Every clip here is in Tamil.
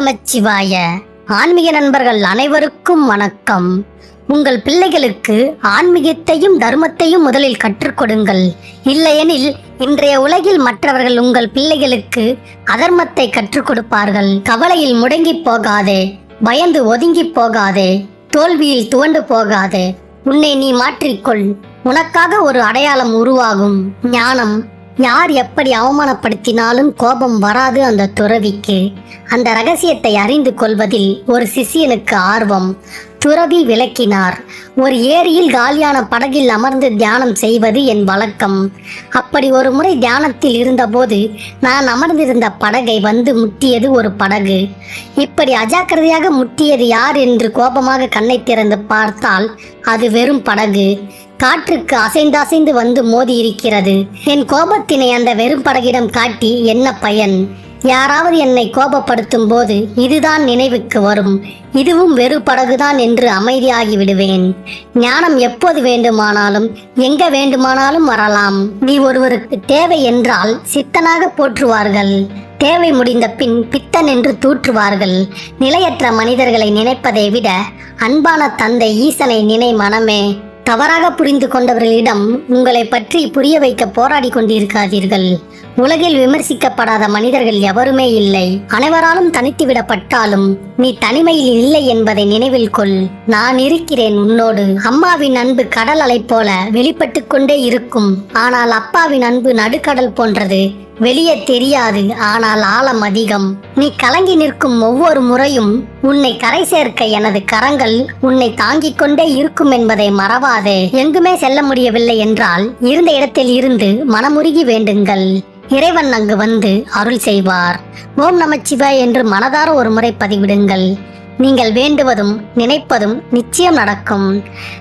நமச்சிவாய. ஆன்மீக நண்பர்கள் அனைவருக்கும் வணக்கம். உங்கள் பிள்ளைகளுக்கு ஆன்மீகத்தையும் தர்மத்தையும் முதலில் கற்றுக்கொடுங்கள் இல்லையெனில் இன்றைய உலகில் மற்றவர்கள் உங்கள் பிள்ளைகளுக்கு அதர்மத்தை கற்றுக் கொடுப்பார்கள். கவலையில் முடங்கி போகாதே. பயந்து ஒதுங்கி போகாதே. தோல்வியில் துவண்டு போகாதே. உன்னை நீ மாற்றிக்கொள். உனக்காக ஒரு அடையாளம் உருவாகும். ஞானம் யார் எப்படி அவமானப்படுத்தினாலும் கோபம் வராது அந்த துறவிக்கு. அந்த ரகசியத்தை அறிந்து கொள்வதில் ஒரு சிஷியனுக்கு ஆர்வம். துறவி விளக்கினார் ஒரு ஏரியில் காலியான படகில் அமர்ந்து தியானம் செய்வது என் வழக்கம். அப்படி ஒரு முறை தியானத்தில் இருந்தபோது நான் அமர்ந்திருந்த படகை வந்து முட்டியது ஒரு படகு. இப்படி அஜாக்கிரதையாக முட்டியது யார்? என்று கோபமாக கண்ணை திறந்து பார்த்தால் அது வெறும் படகு. காற்றுக்கு அசைந்து அசைந்து வந்து மோதி இருக்கிறது என் கோபத்தினை அந்த வெறும் படகிடம் காட்டி என்ன பயன்? யாராவது என்னை கோபப்படுத்தும் போது இதுதான் நினைவுக்கு வரும். இதுவும் வெறு படகுதான் என்று அமைதியாகி விடுவேன். ஞானம் எப்போது வேண்டுமானாலும் எங்க வேண்டுமானாலும் வரலாம். நீ ஒருவருக்கு தேவை என்றால் சித்தனாக போற்றுவார்கள். தேவை முடிந்த பின் பித்தன் என்று தூற்றுவார்கள். நிலையற்ற மனிதர்களை நினைப்பதை விட அன்பான தந்தை ஈசனை நினை மனமே. தவறாக புரிந்து கொண்டவர்களிடம் உங்களை பற்றி புரிய வைக்க போராடி கொண்டிருக்காதீர்கள். உலகில் விமர்சிக்கப்படாத மனிதர்கள் எவருமே இல்லை. அனைவராலும் தனித்து விடப்பட்டாலும் நீ தனிமையில் இல்லை என்பதை நினைவில் கொள். நான் இருக்கிறேன் உன்னோடு. அம்மாவின் அன்பு கடல் அலை போல வெளிப்பட்டு கொண்டே இருக்கும். ஆனால் அப்பாவின் அன்பு நடுக்கடல் போன்றது. வெளியே தெரியாது. ஆனால் ஆழம் அதிகம். நீ கலங்கி நிற்கும் ஒவ்வொரு முறையும் உன்னை கரை சேர்க்க எனது கரங்கள் உன்னை தாங்கிக் கொண்டே இருக்கும் என்பதை மறவாதே. எங்குமே செல்ல முடியவில்லை என்றால் இருந்த இடத்தில் இருந்து மனமுருகி வேண்டுங்கள். இறைவன் அங்கு வந்து அருள் செய்வார். ஓம் நமச்சிவாய் என்று மனதார ஒரு முறை பதிவிடுங்கள். நீங்கள் வேண்டுவதும் நினைப்பதும் நிச்சயம் நடக்கும்.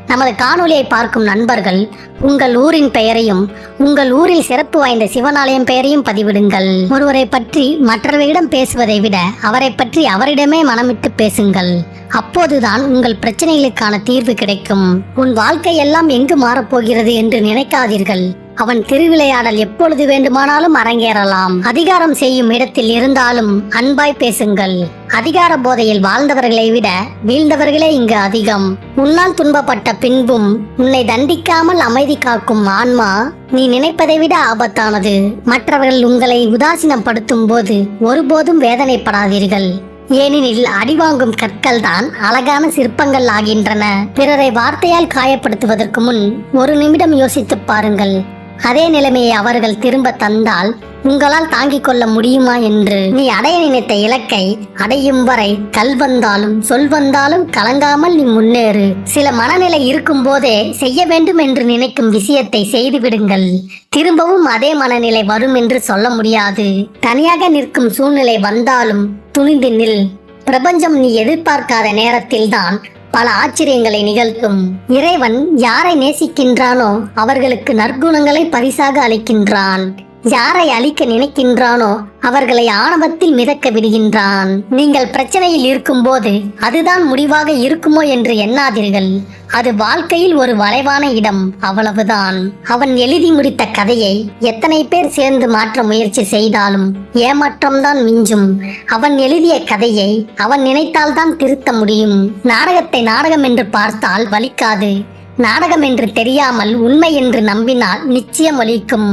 நமது காணொலியை பார்க்கும் நண்பர்கள் உங்கள் ஊரின் பெயரையும் உங்கள் ஊரில் சிறப்பு வாய்ந்த சிவனாலயம் பெயரையும் பதிவிடுங்கள். ஒருவரை பற்றி மற்றவரிடம் பேசுவதை விட அவரை பற்றி அவரிடமே மனமிட்டு பேசுங்கள். அப்போதுதான் உங்கள் பிரச்சனைகளுக்கான தீர்வு கிடைக்கும். உன் வாழ்க்கை எல்லாம் எங்கு மாறப்போகிறது என்று நினைக்காதீர்கள். அவன் திருவிளையாடல் எப்பொழுது வேண்டுமானாலும் அரங்கேறலாம். அதிகாரம் செய்யும் இடத்தில் இருந்தாலும் அன்பாய் பேசுங்கள். அதிகார போதையில் வாழ்ந்தவர்களை விட வீழ்ந்தவர்களே இங்கு அதிகம். உன்னால் துன்பப்பட்ட பின்பும் உன்னை தண்டிக்காமல் அமைதி காக்கும் ஆன்மா நீ நினைப்பதை விட ஆபத்தானது. மற்றவர்கள் உங்களை உதாசீனப்படுத்தும் போது ஒருபோதும் வேதனைப்படாதீர்கள். ஏனெனில் அடிவாங்கும் கற்கள் தான் அழகான சிற்பங்கள் ஆகின்றன. பிறரை வார்த்தையால் காயப்படுத்துவதற்கு முன் ஒரு நிமிடம் யோசித்துப் பாருங்கள். அதே நிலைமையை அவர்கள் திரும்ப தந்தால் உங்களால் தாங்கிக் கொள்ள முடியுமா என்று? நீ அடைய நினைத்த இலக்கை அடையும் வரை கல் வந்தாலும் சொல் வந்தாலும் கலங்காமல் நீ முன்னேறு. சில மனநிலை இருக்கும் போதே செய்ய வேண்டும் என்று நினைக்கும் விஷயத்தை செய்து விடுங்கள். திரும்பவும் அதே மனநிலை வரும் என்று சொல்ல முடியாது. தனியாக நிற்கும் சூழ்நிலை வந்தாலும் துணிந்து நில். பிரபஞ்சம் நீ எதிர்பார்க்காத நேரத்தில்தான் பல ஆச்சரியங்களை நிகழ்த்தும். இறைவன் யாரை நேசிக்கின்றானோ அவர்களுக்கு நற்குணங்களை பரிசாக அளிக்கின்றான். யாரை அழிக்க நினைக்கின்றானோ அவர்களை ஆணவத்தில் மிதக்க விடுகின்றான். நீங்கள் பிரச்சனையில் இருக்கும்போது அதுதான் முடிவாக இருக்குமோ என்று எண்ணாதீர்கள். அது வாழ்க்கையில் ஒரு வளைவான இடம் அவ்வளவுதான். அவன் எழுதி முடித்த கதையை எத்தனை பேர் சேர்ந்து மாற்ற முயற்சி செய்தாலும் ஏமாற்றம்தான் மிஞ்சும். அவன் எழுதிய கதையை அவன் நினைத்தால்தான் திருத்த முடியும். நாடகத்தை நாடகம் என்று பார்த்தால் வலிக்காது. நாடகம் என்று தெரியாமல் உண்மை என்று நம்பினால் நிச்சயம் ஒலிக்கும்.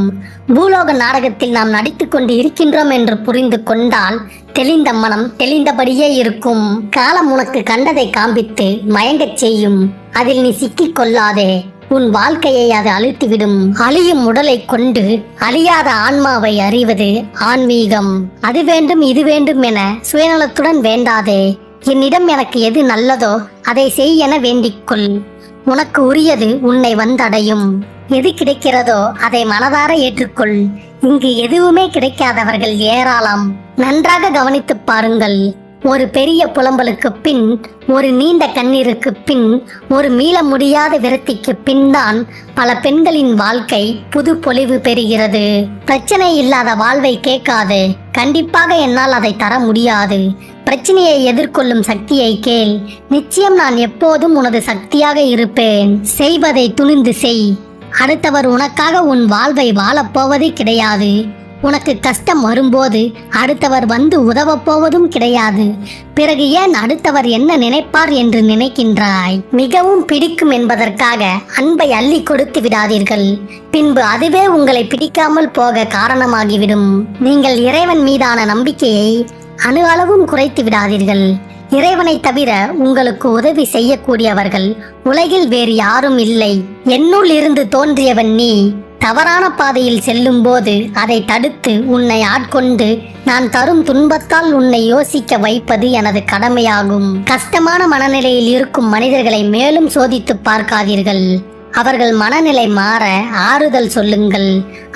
பூலோக நாடகத்தில் நாம் நடித்து கொண்டு இருக்கின்றோம் என்று புரிந்து கொண்டால் தெளிந்த மனம் தெளிந்தபடியே இருக்கும். காலம் உனக்கு கண்டதை காண்பித்து மயங்கச் செய்யும். அதில் நீ சிக்கிக் கொள்ளாதே. உன் வாழ்க்கையை அது அழித்துவிடும். அழியும் உடலை கொண்டு அழியாத ஆன்மாவை அறிவது ஆன்மீகம். அது வேண்டும் இது வேண்டும் என சுயநலத்துடன் வேண்டாதே. என்னிடம் எனக்கு எது நல்லதோ அதை செய் என வேண்டிக்கொள் உனக்கு உரியது உன்னை வந்தடையும். எது கிடைக்கிறதோ அதை மனதார ஏற்றுக்கொள். இங்கு எதுவுமே கிடைக்காதவர்கள் ஏராளம். நன்றாக கவனித்துப் பாருங்கள். ஒரு பெரிய புலம்பலுக்கு பின் ஒரு நீண்ட கண்ணீருக்கு பின் ஒரு மீள முடியாத விரக்திக்கு பின் தான் பல பெண்களின் வாழ்க்கை புது பொலிவு பெறுகிறது. பிரச்சனை இல்லாத வாழ்வை கேட்காது. கண்டிப்பாக என்னால் அதை தர முடியாது. பிரச்சனையை எதிர்கொள்ளும் சக்தியை கேள். நிச்சயம் நான் எப்போதும் உனது சக்தியாக இருப்பேன். செய்வதை துணிந்து செய். அடுத்தவர் உனக்காக உன் வாழ்வை வாழப்போவது கிடையாது. உனக்கு கஷ்டம் வரும்போது அடுத்தவர் வந்து உதவப் போவதும் கிடையாது. பிறகு ஏன் அடுத்தவர் என்ன நினைப்பார் என்று நினைக்கின்றாய்? மிகவும் பிடிக்கும் என்பதற்காக அன்பை அள்ளி கொடுத்து விடாதீர்கள். பின்பு அதுவே உங்களை பிடிக்காமல் போக காரணமாகிவிடும். நீங்கள் இறைவன் மீதான நம்பிக்கையை அணு அளவும் குறைத்து விடாதீர்கள். இறைவனை தவிர உங்களுக்கு உதவி செய்யக்கூடியவர்கள் உலகில் வேறு யாரும் இல்லை. என்னுள் இருந்து தோன்றியவன் நீ. தவறான பாதையில் செல்லும் போது அதை தடுத்து உன்னை ஆட்கொண்டு நான் தரும் துன்பத்தால் உன்னை யோசிக்க வைப்பது எனது கடமையாகும். கஷ்டமான மனநிலையில் இருக்கும் மனிதர்களை மேலும் சோதித்து பார்க்காதீர்கள். அவர்கள் மனநிலை மாற ஆறுதல் சொல்லுங்கள்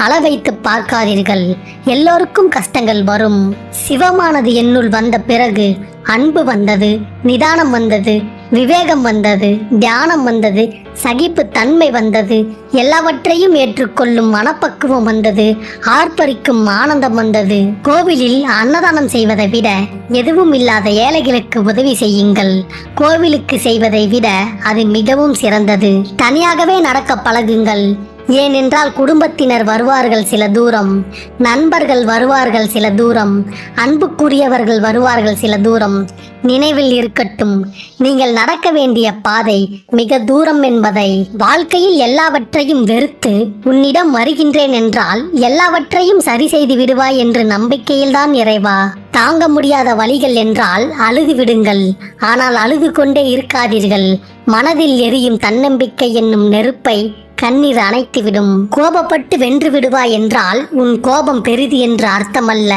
அளவைத்து பார்க்காதீர்கள். எல்லோருக்கும் கஷ்டங்கள் வரும். சிவமானது என்னுள் வந்த பிறகு அன்பு வந்தது நிதானம் வந்தது. விவேகம் வந்தது தியானம் வந்தது சகிப்பு தன்மை வந்தது எல்லாவற்றையும் ஏற்றுக்கொள்ளும் மனப்பக்குவம் வந்தது ஆர்ப்பரிக்கும் ஆனந்தம் வந்தது. கோவிலில் அன்னதானம் செய்வதை விட எதுவும் இல்லாத ஏழைகளுக்கு உதவி செய்யுங்கள். கோவிலுக்கு செய்வதை விட அது மிகவும் சிறந்தது. தனியாகவே நடக்க பழகுங்கள். ஏனென்றால் குடும்பத்தினர் வருவார்கள் சில தூரம் நண்பர்கள் வருவார்கள் சில தூரம் அன்புக்குரியவர்கள் வருவார்கள் சில தூரம். நினைவில் இருக்கட்டும். நீங்கள் நடக்க வேண்டிய பாதை மிக தூரம் என்பதை வாழ்க்கையில் எல்லாவற்றையும் வெறுத்து உன்னிடம் வருகின்றேன் என்றால் எல்லாவற்றையும் சரி செய்து விடுவாய் என்று நம்பிக்கையில்தான் இறைவா. தாங்க முடியாத வழிகள் என்றால் அழுது விடுங்கள். ஆனால் அழுது கொண்டே இருக்காதீர்கள். மனதில் எரியும் தன்னம்பிக்கை என்னும் நெருப்பை கண்ணீர் அணைத்துவிடும் கோபப்பட்டு வென்று விடுவாய் என்றால் உன் கோபம் பெரிது என்று அர்த்தமல்ல.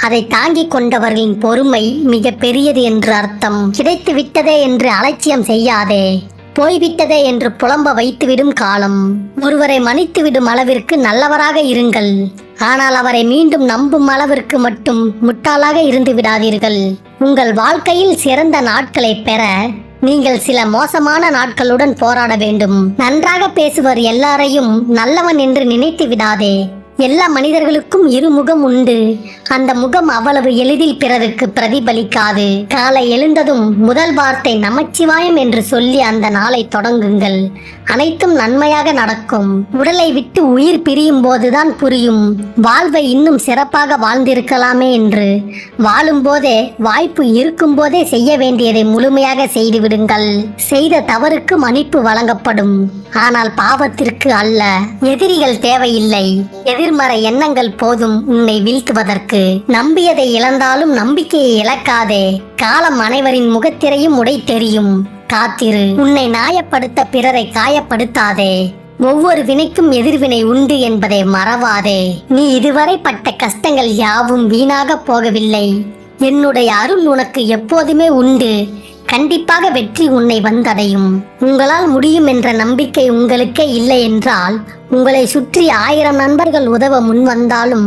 அதை தாங்கிக் கொண்டவர்களின் பொறுமை மிக பெரியது என்று அர்த்தம். கிடைத்து விட்டதே என்று அலட்சியம் செய்யாதே. போய்விட்டதே என்று புலம்ப வைத்துவிடும் காலம். ஒருவரை மன்னித்துவிடும் அளவிற்கு நல்லவராக இருங்கள். ஆனால் அவரை மீண்டும் நம்பும் அளவிற்கு மட்டும் முட்டாளாக இருந்து விடாதீர்கள். உங்கள் வாழ்க்கையில் சிறந்த நாட்களை பெற நீங்கள் சில மோசமான நாட்களுடன் போராட வேண்டும். நன்றாக பேசுவர் எல்லாரையும் நல்லவன் என்று நினைத்து விடாதே. எல்லா மனிதர்களுக்கும் இரு முகம் உண்டு. அந்த முகம் அவ்வளவு எளிதில் பிறருக்கு பிரதிபலிக்காது. காலை எழுந்ததும் முதல் வார்த்தை நமச்சிவாயம் என்று சொல்லி அந்த நாளை தொடங்குங்கள். அனைத்தும் நன்மையாக நடக்கும். உடலை விட்டு உயிர் பிரியும் போதுதான் புரியும். வாழ்வை இன்னும் சிறப்பாக வாழ்ந்திருக்கலாமே என்று. வாழும் போதே வாய்ப்பு இருக்கும் போதே செய்ய வேண்டியதை முழுமையாக செய்துவிடுங்கள். செய்த தவறுக்கு மன்னிப்பு வழங்கப்படும். ஆனால் பாவத்திற்கு அல்ல. எதிரிகள் தேவையில்லை. எதிர்மறை எண்ணங்கள் போதும் உன்னை வீழ்த்துவதற்கு. நம்பியதை இழந்தாலும் நம்பிக்கையை இழக்காதே. காலம் அனைவரின் முகத்திரையும் உடை தெரியும். காத்திரு. உன்னை நியாயப்படுத்த பிறரை காயப்படுத்தாதே. ஒவ்வொரு வினைக்கும் எதிர்வினை உண்டு என்பதை மறவாதே. நீ இதுவரை பட்ட கஷ்டங்கள் யாவும் வீணாக போகவில்லை. என்னுடைய அருள் உனக்கு எப்போதுமே உண்டு. கண்டிப்பாக வெற்றி உன்னை வந்தடையும். உங்களால் முடியும் என்ற நம்பிக்கை உங்களுக்கே இல்லை என்றால் உங்களை சுற்றி ஆயிரம் நண்பர்கள் உதவ முன் வந்தாலும்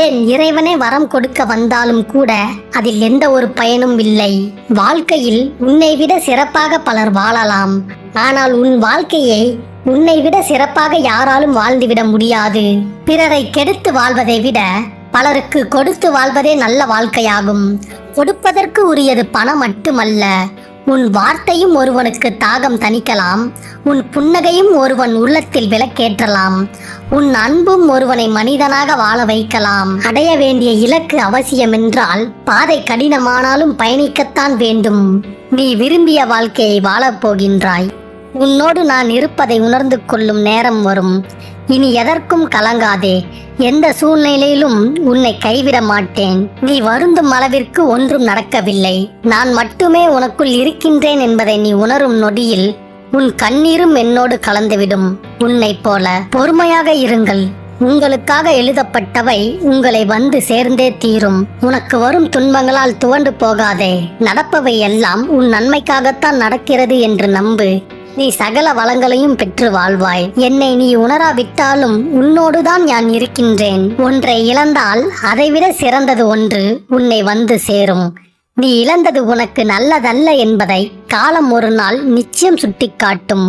ஏன் இறைவனே வரம் கொடுக்க வந்தாலும் கூட அதில் எந்த ஒரு பயனும் இல்லை. வாழ்க்கையில் உன்னை விட சிறப்பாக பலர் வாழலாம். ஆனால் உன் வாழ்க்கையை உன்னை விட சிறப்பாக யாராலும் வாழ்ந்துவிட முடியாது. பிறரை கெடுத்து வாழ்வதை விட பலருக்கு கொடுத்து வாழ்வதே நல்ல வாழ்க்கையாகும். கொடுப்பதற்கு உரியது பணம் மட்டுமல்ல. உன் வார்த்தையும் ஒருவனுக்கு தாகம் தணிக்கலாம். உன் புன்னகையும் ஒருவன் உள்ளத்தில் விளக்கேற்றலாம். உன் அன்பும் ஒருவனை மனிதனாக வாழ வைக்கலாம். அடைய வேண்டிய இலக்கு அவசியமென்றால் பாதை கடினமானாலும் பயணிக்கத்தான் வேண்டும். நீ விரும்பிய வாழ்க்கையை வாழப் போகின்றாய் உன்னோடு நான் இருப்பதை உணர்ந்து கொள்ளும் நேரம் வரும். இனி எதற்கும் கலங்காதே. எந்த சூழ்நிலையிலும் உன்னை கைவிட மாட்டேன். நீ வருந்தும் அளவிற்கு ஒன்றும் நடக்கவில்லை. நான் மட்டுமே உனக்குள் இருக்கின்றேன் என்பதை நீ உணரும் நொடியில் உன் கண்ணீரும் என்னோடு கலந்துவிடும். உன்னைப் போல பொறுமையாக இருங்கள். உங்களுக்காக எழுதப்பட்டவை உங்களை வந்து சேர்ந்தே தீரும். உனக்கு வரும் துன்பங்களால் துவண்டு போகாதே. நடப்பவை எல்லாம் உன் நன்மைக்காகத்தான் நடக்கிறது என்று நம்பு. நீ சகல வளங்களையும் பெற்று வாழ்வாய். என்னை நீ உணராவிட்டாலும் உன்னோடுதான் நான் இருக்கின்றேன். ஒன்றை இழந்தால் அதைவிட சிறந்தது ஒன்று உன்னை வந்து சேரும். நீ இழந்தது உனக்கு நல்லதல்ல என்பதை காலம் ஒரு நாள் நிச்சயம் சுட்டிக்காட்டும்.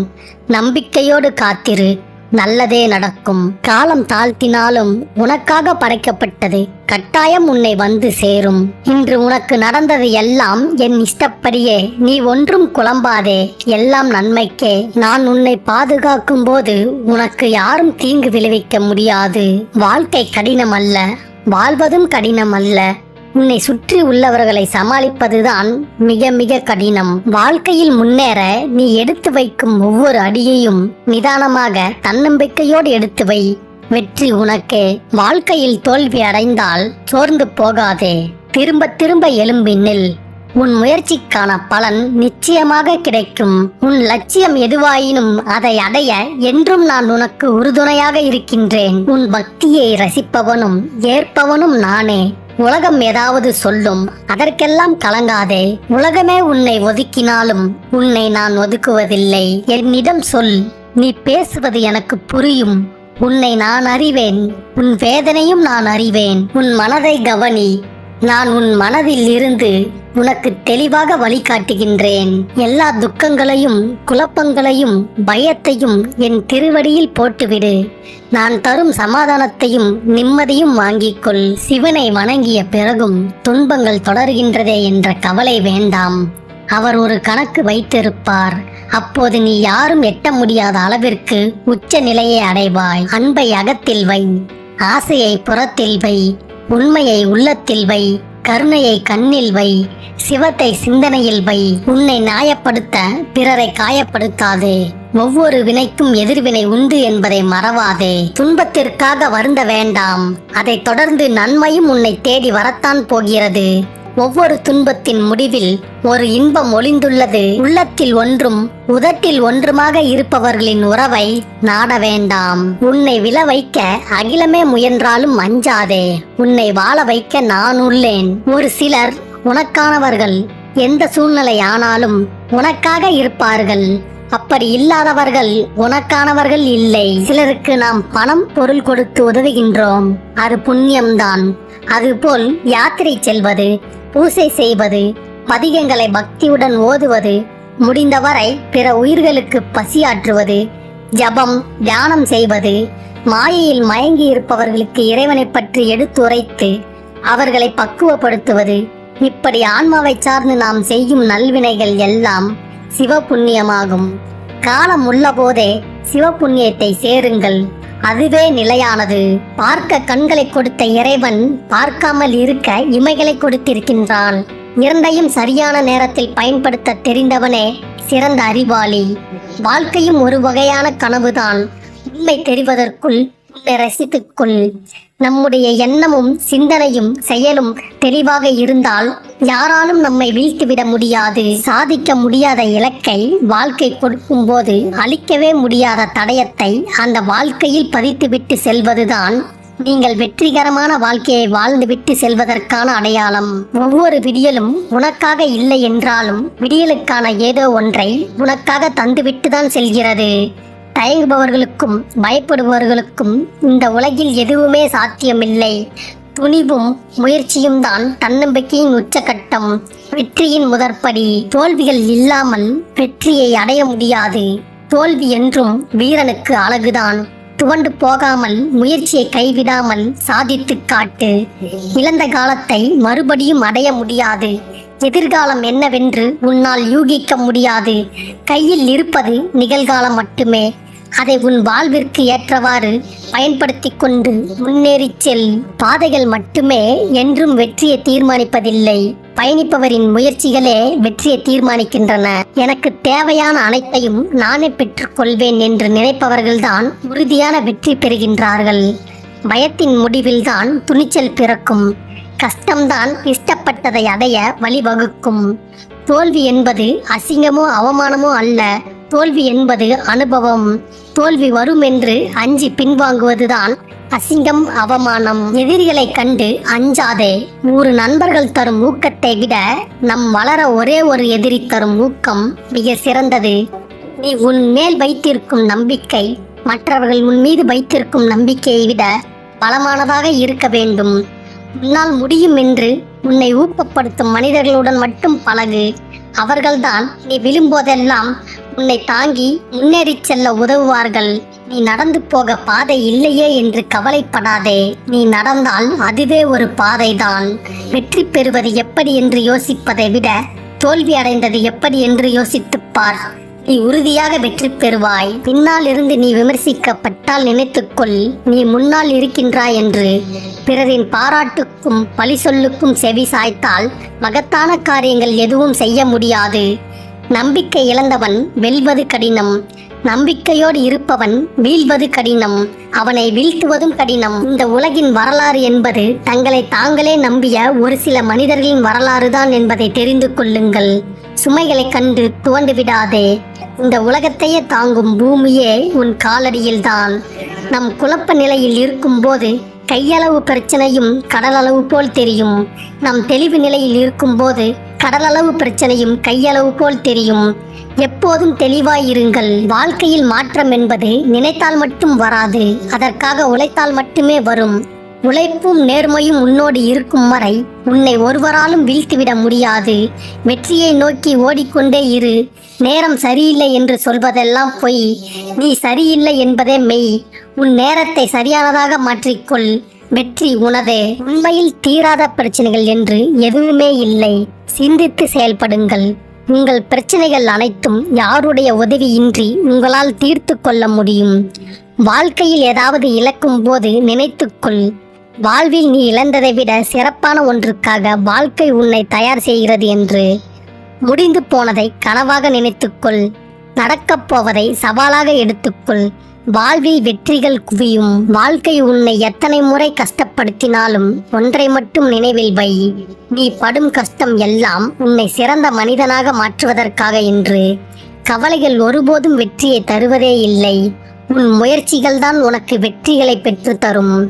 நம்பிக்கையோடு காத்திரு. நல்லதே நடக்கும். காலம் தாழ்த்தினாலும் உனக்காக படைக்கப்பட்டது கட்டாயம் உன்னை வந்து சேரும். இன்று உனக்கு நடந்தது எல்லாம் என் இஷ்டப்படியே. நீ ஒன்றும் குழம்பாதே. எல்லாம் நன்மைக்கே. நான் உன்னை பாதுகாக்கும் போது உனக்கு யாரும் தீங்கு விளைவிக்க முடியாது. வாழ்க்கை கடினம் அல்ல வாழ்வதும் கடினம் அல்ல உன்னை சுற்றி உள்ளவர்களை சமாளிப்பதுதான் மிக மிக கடினம். வாழ்க்கையில் முன்னேற நீ எடுத்து வைக்கும் ஒவ்வொரு அடியையும் நிதானமாக தன்னம்பிக்கையோடு எடுத்து வை. வெற்றி உனக்கே. வாழ்க்கையில் தோல்வி அடைந்தால் சோர்ந்து போகாதே. திரும்ப திரும்ப எழும்பி நில். உன் முயற்சிக்கான பலன் நிச்சயமாக கிடைக்கும். உன் லட்சியம் எதுவாயினும் அதை அடைய என்றும் நான் உனக்கு உறுதுணையாக இருக்கின்றேன். உன் பக்தியை ரசிப்பவனும் ஏற்பவனும் நானே. உலகம் ஏதாவது சொல்லும் அதற்கெல்லாம் கலங்காதே. உலகமே உன்னை ஒதுக்கினாலும் உன்னை நான் ஒதுக்குவதில்லை. என்னிடம் சொல் நீ பேசுவது எனக்கு புரியும். உன்னை நான் அறிவேன் உன் வேதனையும் நான் அறிவேன். உன் மனதை கவனி நான் உன் மனதில் இருந்து உனக்கு தெளிவாக வழிகாட்டுகின்றேன். எல்லா துக்கங்களையும் குழப்பங்களையும் பயத்தையும் என் திருவடியில் போட்டுவிடு. நான் தரும் சமாதானத்தையும் நிம்மதியும் வாங்கிக்கொள். சிவனை வணங்கிய பிறகும் துன்பங்கள் தொடர்கின்றதே என்ற கவலை வேண்டாம். அவர் ஒரு கணக்கு வைத்திருப்பார். அப்போது நீ யாரும் எட்ட முடியாத அளவிற்கு உச்ச நிலையை அடைவாய். அன்பை அகத்தில் வை. ஆசையை புறத்தில் வை. உண்மையை உள்ளத்தில் வை கருணையை கண்ணில் வை சிவத்தை சிந்தனையில் வை. உன்னை நியாயப்படுத்த பிறரை காயப்படுத்தாதே. ஒவ்வொரு வினைக்கும் எதிர்வினை உண்டு என்பதை மறவாதே. துன்பத்திற்காக வருந்த வேண்டாம். அதை தொடர்ந்து நன்மையும் உன்னை தேடி வரத்தான் போகிறது. ஒவ்வொரு துன்பத்தின் முடிவில் ஒரு இன்பம் ஒளிந்துள்ளது. உள்ளத்தில் ஒன்றும் உதட்டில் ஒன்றுமாக இருப்பவர்களின் உறவை நாட வேண்டாம். உன்னை விழ வைக்க அகிலமே முயன்றாலும் அஞ்சாதே. உன்னை வாழ வைக்க நான் உள்ளேன். ஒரு சிலர் உனக்கானவர்கள். எந்த சூழ்நிலை ஆனாலும் உனக்காக இருப்பார்கள். அப்படி இல்லாதவர்கள் உனக்கானவர்கள் இல்லை. சிலருக்கு நாம் பணம் பொருள் கொடுத்து உதவுகின்றோம். அது புண்ணியம்தான். அதுபோல் யாத்திரை செல்வது பூசை செய்வது பதிகங்களை பக்தியுடன் ஓதுவது முடிந்தவரை பிற உயிர்களுக்கு பசியாற்றுவது ஜபம் தியானம் செய்வது மாயையில் மயங்கி இருப்பவர்களுக்கு இறைவனை பற்றி எடுத்துரைத்து அவர்களை பக்குவப்படுத்துவது இப்படி ஆன்மாவை சார்ந்து நாம் செய்யும் நல்வினைகள் எல்லாம் சிவ புண்ணியமாகும் காலம் உள்ளபோதே சிவ புண்ணியத்தை சேருங்கள். அதுவே நிலையானது. பார்க்க கண்களை கொடுத்த இறைவன் பார்க்காமல் இருக்க இமைகளை கொடுத்திருக்கின்றான். இரண்டையும் சரியான நேரத்தில் பயன்படுத்த தெரிந்தவனே சிறந்த அறிவாளி. வாழ்க்கையும் ஒரு வகையான கனவுதான். உண்மை தெரிவதற்குள் ரசித்துக்கொள் நம்முடைய எண்ணமும் சிந்தனையும் செயலும் தெளிவாக இருந்தால் யாராலும் நம்மை வீழ்த்திவிட முடியாது. சாதிக்க முடியாத இலக்கை வாழ்க்கை கொடுக்கும் போது அழிக்கவே முடியாத தடயத்தை அந்த வாழ்க்கையில் பதித்துவிட்டு செல்வதுதான் நீங்கள் வெற்றிகரமான வாழ்க்கையை வாழ்ந்துவிட்டு செல்வதற்கான அடையாளம். ஒவ்வொரு விடியலும் உனக்காக இல்லை என்றாலும் விடியலுக்கான ஏதோ ஒன்றை உனக்காக தந்துவிட்டு தான் செல்கிறது. தயங்குபவர்களுக்கும் பயப்படுபவர்களுக்கும் இந்த உலகில் எதுவுமே சாத்தியமில்லை. துணிவும் முயற்சியும் தான் தன்னம்பிக்கையின் உச்சகட்டம் வெற்றியின் முதற்படி. தோல்விகள் இல்லாமல் வெற்றியை அடைய முடியாது. தோல்வி என்றும் வீரனுக்கு அழகுதான். துவண்டு போகாமல் முயற்சியை கைவிடாமல் சாதித்து காட்டு. இழந்த காலத்தை மறுபடியும் அடைய முடியாது. எதிர்காலம் என்னவென்று உன்னால் யூகிக்க முடியாது. கையில் இருப்பது நிகழ்காலம் மட்டுமே. அதை உன் வாழ்விற்கு ஏற்றவாறு பயன்படுத்தி கொண்டு முன்னேறி செல். பாதைகள் மட்டுமே என்றும் வெற்றியை தீர்மானிப்பதில்லை. பயணிப்பவரின் முயற்சிகளே வெற்றியை தீர்மானிக்கின்றன. எனக்கு தேவையான அனைத்தையும் நானே பெற்றுக்கொள்வேன் என்று நினைப்பவர்கள்தான் உறுதியான வெற்றி பெறுகின்றார்கள். பயத்தின் முடிவில்தான் துணிச்சல் பிறக்கும். கஷ்டம்தான் இஷ்டப்பட்டதை அடைய வழிவகுக்கும். தோல்வி என்பது அசிங்கமோ அவமானமோ அல்ல. தோல்வி என்பது அனுபவம். தோல்வி வரும் என்று அஞ்சி பின்வாங்குவதுதான் அசிங்கம் அவமானம். எதிரிகளை கண்டு அஞ்சாதே. நூறு நண்பர்கள் தரும் ஊக்கத்தை விட நம் வளர ஒரே ஒரு எதிரி தரும் ஊக்கம் மிக சிறந்தது. நீ உன் மேல் வைத்திருக்கும் நம்பிக்கை மற்றவர்கள் உன் மீது வைத்திருக்கும் நம்பிக்கையை விட பலமானதாக இருக்க வேண்டும். உன்னால் முடியும் என்று உன்னை ஊக்கப்படுத்தும் மனிதர்களுடன் மட்டும் பழகு. அவர்கள்தான் நீ விழும்போதெல்லாம் உன்னை தாங்கி முன்னேறிச் செல்ல உதவுவார்கள். நீ நடந்து போக பாதை இல்லையே என்று கவலைப்படாதே. நீ நடந்தால் அதுவே ஒரு பாதைதான். வெற்றி பெறுவது எப்படி என்று யோசிப்பதை விட தோல்வி அடைந்தது எப்படி என்று யோசித்துப்பார் நீ உறுதியாக வெற்றி பெறுவாய். பின்னால் இருந்து நீ விமர்சிக்கப்பட்டால் நினைத்துக்கொள். நீ முன்னால் இருக்கின்றாய் என்று. பிறரின் பாராட்டுக்கும் பழி சொல்லுக்கும் செவி சாய்த்தால் மகத்தான காரியங்கள் எதுவும் செய்ய முடியாது. நம்பிக்கை இழந்தவன் வெல்வது கடினம். நம்பிக்கையோடு இருப்பவன் வீழ்வது கடினம் அவனை வீழ்த்துவதும் கடினம். இந்த உலகின் வரலாறு என்பது தங்களை தாங்களே நம்பிய ஒரு சில மனிதர்களின் வரலாறு தான் என்பதை தெரிந்து கொள்ளுங்கள். சுமைகளை கண்டு துவண்டு விடாதே. இந்த உலகத்தையே தாங்கும் பூமியே உன் காலடியில்தான். நம் குழப்ப நிலையில் இருக்கும்போது கையளவு பிரச்சனையும் கடலளவு போல் தெரியும். நம் தெளிவு நிலையில் இருக்கும்போது கடலளவு பிரச்சனையும் கையளவு போல் தெரியும். எப்போதும் தெளிவாயிருங்கள். வாழ்க்கையில் மாற்றம் என்பது நினைத்தால் மட்டும் வராது. அதற்காக உழைத்தால் மட்டுமே வரும். உழைப்பும் நேர்மையும் உன்னோடு இருக்கும் வரை உன்னை ஒருவராலும் வீழ்த்திவிட முடியாது. வெற்றியை நோக்கி ஓடிக்கொண்டே இரு. நேரம் சரியில்லை என்று சொல்வதெல்லாம் பொய். நீ சரியில்லை என்பதே மெய். உன் நேரத்தை சரியானதாக மாற்றிக்கொள். வெற்றி உனதே உண்மையில் தீராத பிரச்சனைகள் என்று எதுவுமே இல்லை. சிந்தித்து செயல்படுங்கள். உங்கள் பிரச்சனைகள் அனைத்தும் யாருடைய உதவியின்றி உங்களால் தீர்த்து கொள்ள முடியும். வாழ்க்கையில் ஏதாவது இழக்கும் போது நினைத்துக்கொள். வாழ்வில் நீ இழந்ததை விட சிறப்பான ஒன்றுக்காக வாழ்க்கை உன்னை தயார் செய்கிறது என்று. முடிந்து போனதை கனவாக நினைத்துக்கொள். நடக்கப் போவதை சவாலாக எடுத்துக்கொள். வாழ்வில் வெற்றிகள் குவியும். வாழ்க்கை உன்னை எத்தனை முறை கஷ்டப்படுத்தினாலும் ஒன்றை மட்டும் நினைவில் வை. நீ படும் கஷ்டம் எல்லாம் உன்னை சிறந்த மனிதனாக மாற்றுவதற்காக என்று. கவலைகள் ஒருபோதும் வெற்றியை தருவதே இல்லை. உன் முயற்சிகள் தான் உனக்கு வெற்றிகளை பெற்றுத் தரும்.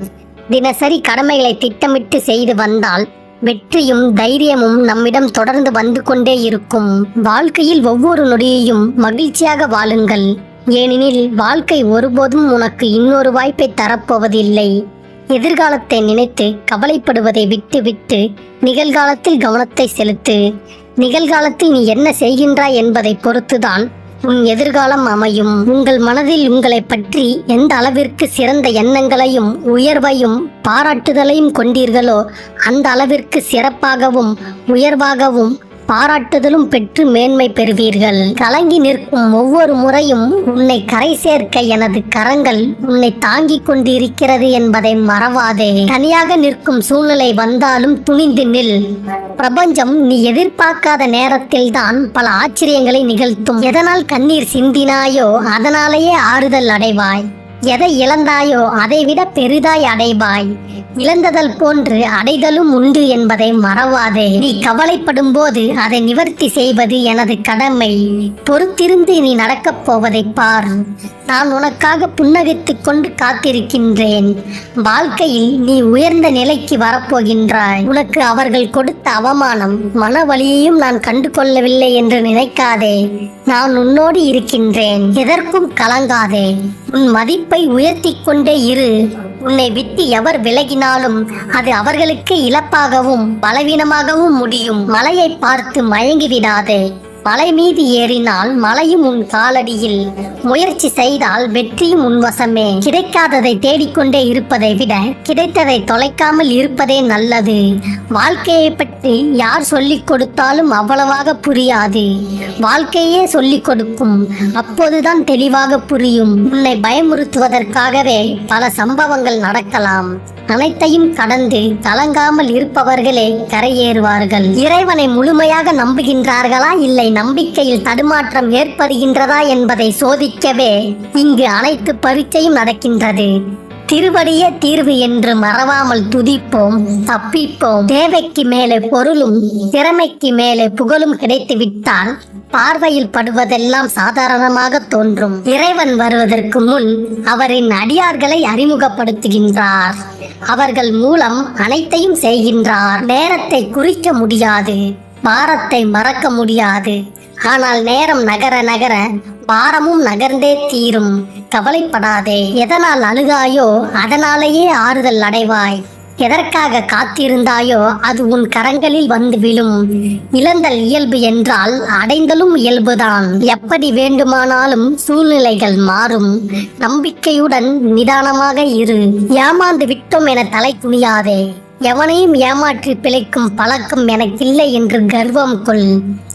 தினசரி கடமைகளை திட்டமிட்டு செய்து வந்தால் வெற்றியும் தைரியமும் நம்மிடம் தொடர்ந்து வந்து கொண்டே இருக்கும். வாழ்க்கையில் ஒவ்வொரு நொடியையும் மகிழ்ச்சியாக வாழுங்கள். ஏனெனில் வாழ்க்கை ஒருபோதும் உனக்கு இன்னொரு வாய்ப்பை தரப்போவதில்லை. எதிர்காலத்தை நினைத்து கவலைப்படுவதை விட்டு விட்டு நிகழ்காலத்தில் கவனத்தை செலுத்து. நிகழ்காலத்தில் நீ என்ன செய்கின்றாய் என்பதை பொறுத்துதான் உன் எதிர்காலம் அமையும். உங்கள் மனதில் உங்களை பற்றி எந்த அளவிற்கு சிறந்த எண்ணங்களையும் உயர்வையும் பாராட்டுதலையும் கொண்டீர்களோ அந்த அளவிற்கு சிறப்பாகவும் உயர்வாகவும் பாராட்டுதலும் பெற்று மேன்மை பெறுவீர்கள். கலங்கி நிற்கும் ஒவ்வொரு முறையும் உன்னை கரை சேர்க்க எனது கரங்கள் உன்னை தாங்கிக் கொண்டிருக்கிறது என்பதை மறவாதே. தனியாக நிற்கும் சூழ்நிலை வந்தாலும் துணிந்து நில். பிரபஞ்சம் நீ எதிர்பார்க்காத நேரத்தில் தான் பல ஆச்சரியங்களை நிகழ்த்தும். எதனால் கண்ணீர் சிந்தினாயோ அதனாலேயே ஆறுதல் அடைவாய். எதை இழந்தாயோ அதை விட பெரிதாய் அடைவாய். இழந்ததல் போன்று அடைதலும் உண்டு என்பதை மறவாதே. நீ கவலைப்படும் போது அதை நிவர்த்தி செய்வது எனது கடமை. பொறுத்திருந்து நீ நடக்கப் போவதை பார். நான் உனக்காக புன்னகைத்து கொண்டு காத்திருக்கின்றேன். வாழ்க்கையில் நீ உயர்ந்த நிலைக்கு வரப்போகின்றாய். உனக்கு அவர்கள் கொடுத்த அவமானம் மன வழியையும் நான் கண்டு கொள்ளவில்லை என்று நினைக்காதே. நான் உன்னோடு இருக்கின்றேன். எதற்கும் கலங்காதே. உன் மதிப்பு உயர்த்தி கொண்டே இரு. உன்னை விட்டு எவர் விலகினாலும் அது அவர்களுக்கு இழப்பாகவும் பலவீனமாகவும் முடியும். மலையை பார்த்து மயங்கிவிடாதே. மலை மீது ஏறினால் மலையும் உன் காலடியில். முயற்சி செய்தால் வெற்றியும் உன் வசமே. கிடைக்காததை தேடிக்கொண்டே இருப்பதை விட கிடைத்ததை தொலைக்காமல் இருப்பதே நல்லது. வாழ்க்கையை பற்றி யார் சொல்லிக் கொடுத்தாலும் அவ்வளவாக புரியாது. வாழ்க்கையே சொல்லிக் கொடுக்கும். அப்போதுதான் தெளிவாக புரியும். உன்னை பயமுறுத்துவதற்காகவே பல சம்பவங்கள் நடக்கலாம். அனைத்தையும் கடந்து கலங்காமல் இருப்பவர்களே கரையேறுவார்கள். இறைவனை முழுமையாக நம்புகின்றார்களா? இல்லை நம்பிக்கையில் தடுமாற்றம் ஏற்படுகின்றதா என்பதை சோதிக்கவே இங்கு அனைத்து பரீட்சையும் நடக்கின்றது. திருவடிய தீர்வு என்று மறவாமல் துதிப்போம் தப்பிப்போம். தேவைக்கு மேலே பொருளும் திறமைக்கு மேலே புகழும் கிடைத்துவிட்டால் பார்வையில் படுவதெல்லாம் சாதாரணமாக தோன்றும். இறைவன் வருவதற்கு முன் அவரின் அடியார்களை அறிமுகப்படுத்துகின்றார். அவர்கள் மூலம் அனைத்தையும் செய்கின்றார். நேரத்தை குறிக்க முடியாது பாரத்தை மறக்க முடியாது. ஆனால் நேரம் நகர நகர பாரமும் நகர்ந்தே தீரும். கவலைப்படாதே எதனால் அழுகாயோ அதனாலேயே ஆறுதல் அடைவாய். எதற்காக காத்திருந்தாயோ அது உன் கரங்களில் வந்து விழும். இழந்தல் இயல்பு என்றால் அடைந்தலும் இயல்புதான். எப்படி வேண்டுமானாலும் சூழ்நிலைகள் மாறும். நம்பிக்கையுடன் நிதானமாக இரு. ஏமாந்து விட்டோம் என தலை குனியாதே. எவனையும் ஏமாற்றி பிழைக்கும் பழக்கம் எனக்கில்லை என்று கர்வம் கொள்.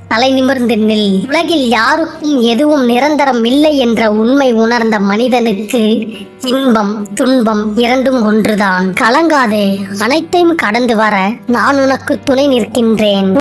தலை நிமிர்ந்து நில். உலகில் யாருக்கும் எதுவும் நிரந்தரம் இல்லை என்ற உண்மை உணர்ந்த மனிதனுக்கு இன்பம் துன்பம் இரண்டும் ஒன்றுதான். கலங்காதே அனைத்தையும் கடந்து வர நான் உனக்கு துணை நிற்கின்றேன்.